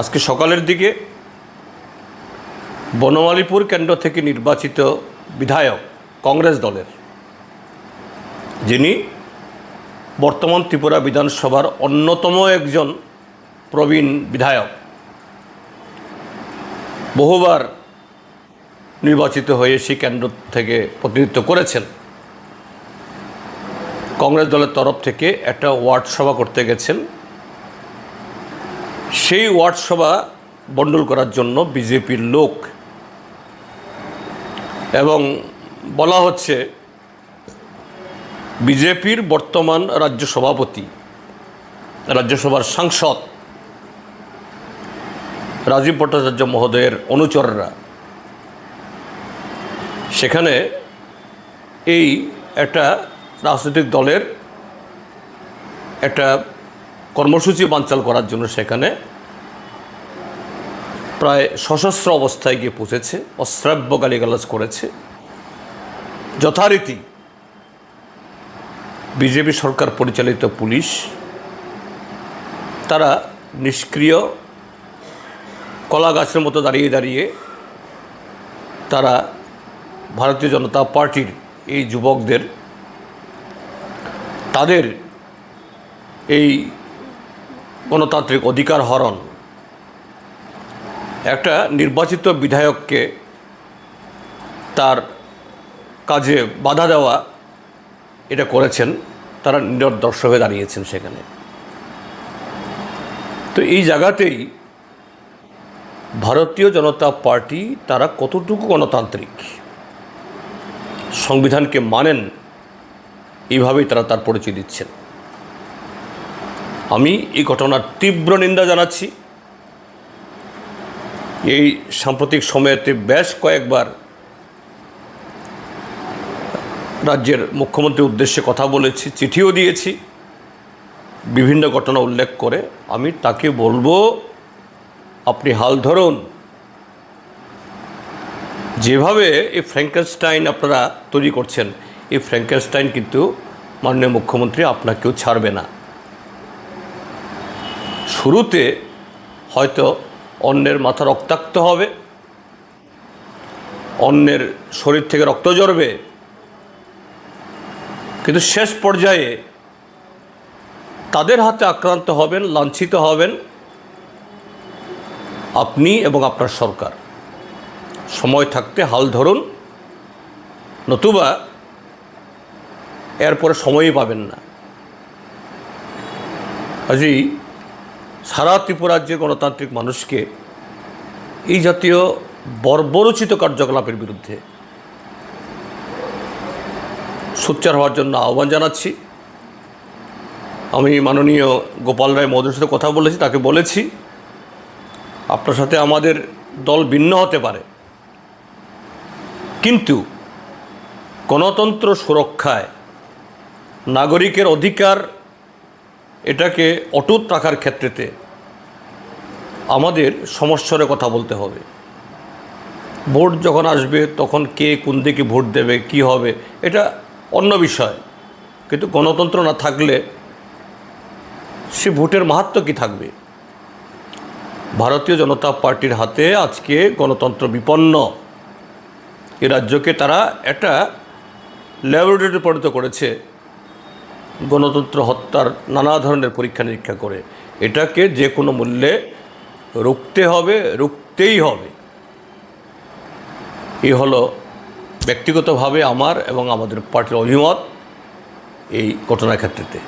আজকে সকালের দিকে বনমালীপুর কেন্দ্র থেকে নির্বাচিত বিধায়ক কংগ্রেস দলের, যিনি বর্তমান ত্রিপুরা বিধানসভার অন্যতম একজন প্রবীণ বিধায়ক, বহুবার নির্বাচিত হয়ে সেই কেন্দ্র থেকে প্রতিনিধিত্ব করেছেন। কংগ্রেস দলের তরফ থেকে একটা ওয়ার্ড সভা করতে গেছেন। সেই ওয়ার্ড সভা বন্ডল করার জন্য বিজেপির লোক। এবং বলা হচ্ছে, বিজেপির বর্তমান রাজ্য সভাপতি, রাজ্যসভার সাংসদ রাজীব ভট্টাচার্য মহোদয়ের অনুচররা, সেখানে এই একটা রাজনৈতিক দলের একটা কর্মসূচি বানচাল করার জন্য সেখানে প্রায় সশস্ত্র অবস্থায় গিয়ে পৌঁছেছে, অশ্রাব্য গালিগালাজ করেছে। যথারীতি বিজেপি সরকার পরিচালিত পুলিশ, তারা নিষ্ক্রিয়, কলা গাছের মতো দাঁড়িয়ে দাঁড়িয়ে তারা ভারতীয় জনতা পার্টির এই যুবকদের, তাদের এই গণতান্ত্রিক অধিকার হরণ একটা নির্বাচিত বিধায়ককে তার কাজে বাধা দেওয়া এটা করেছেন, তারা নিরদর্শ হয়ে দাঁড়িয়েছেন সেখানে। তো এই জায়গাতেই ভারতীয় জনতা পার্টি তারা কতটুকু গণতান্ত্রিক, সংবিধানকে মানেন, এইভাবেই তারা তার পরিচয় দিচ্ছেন। আমি এই ঘটনার তীব্র নিন্দা জানাচ্ছি। এই সাম্প্রতিক সময়েতে বেশ কয়েকবার রাজ্যের মুখ্যমন্ত্রীর উদ্দেশ্যে কথা বলেছি, চিঠিও দিয়েছি, বিভিন্ন ঘটনা উল্লেখ করে। আমি তাকে বলব, আপনি হাল ধরুন। যেভাবে এই ফ্র্যাঙ্কেনস্টাইন আপনারা তৈরি করছেন, এই ফ্র্যাঙ্কেনস্টাইন কিন্তু মাননীয় মুখ্যমন্ত্রী আপনাকেও ছাড়বে না। শুরুতে হয়তো অন্যের মাথা রক্তাক্ত হবে, অন্যের শরীর থেকে রক্ত ঝরবে। কিন্তু শেষ পর্যায়ে তাদের হাতে আক্রান্ত হবেন, লাঞ্ছিত হবেন আপনি এবং আপনার সরকার। সময় থাকতে হাল ধরুন, নতুবা এরপরে সময়ই পাবেন না। কাজেই সারা ত্রিপুরাজ্যের গণতান্ত্রিক মানুষকে এই জাতীয় বর্বরচিত কার্যকলাপের বিরুদ্ধে সোচ্চার হওয়ার জন্য আহ্বান জানাচ্ছি। আমি মাননীয় গোপাল রায় মহোদয়ের সাথে কথা বলেছি, তাকে বলেছি, আপনার সাথে আমাদের দল ভিন্ন হতে পারে। কিন্তু গণতন্ত্র সুরক্ষায় নাগরিকের অধিকার এটাকে অটুট রাখার ক্ষেত্রেতে আমাদের সমস্যার কথা বলতে হবে। ভোট যখন আসবে, তখন কে কোন দিকে ভোট দেবে, কি হবে, এটা অন্য বিষয়। কিন্তু গণতন্ত্র না থাকলে সে ভোটের মাহাত্ম কি থাকবে? ভারতীয় জনতা পার্টির হাতে আজকে গণতন্ত্র বিপন্ন। এ রাজ্যকে তারা একটা ল্যাবরেটরি পরিণত করেছে। গণতন্ত্র হত্যার নানা ধরনের পরীক্ষা নিরীক্ষা করে। এটাকে যে কোনো মূল্যে রুখতে হবে, রুখতেই হবে। এ হলো ব্যক্তিগতভাবে আমার এবং আমাদের পার্টির অভিমত এই ঘটনার ক্ষেত্রেতে।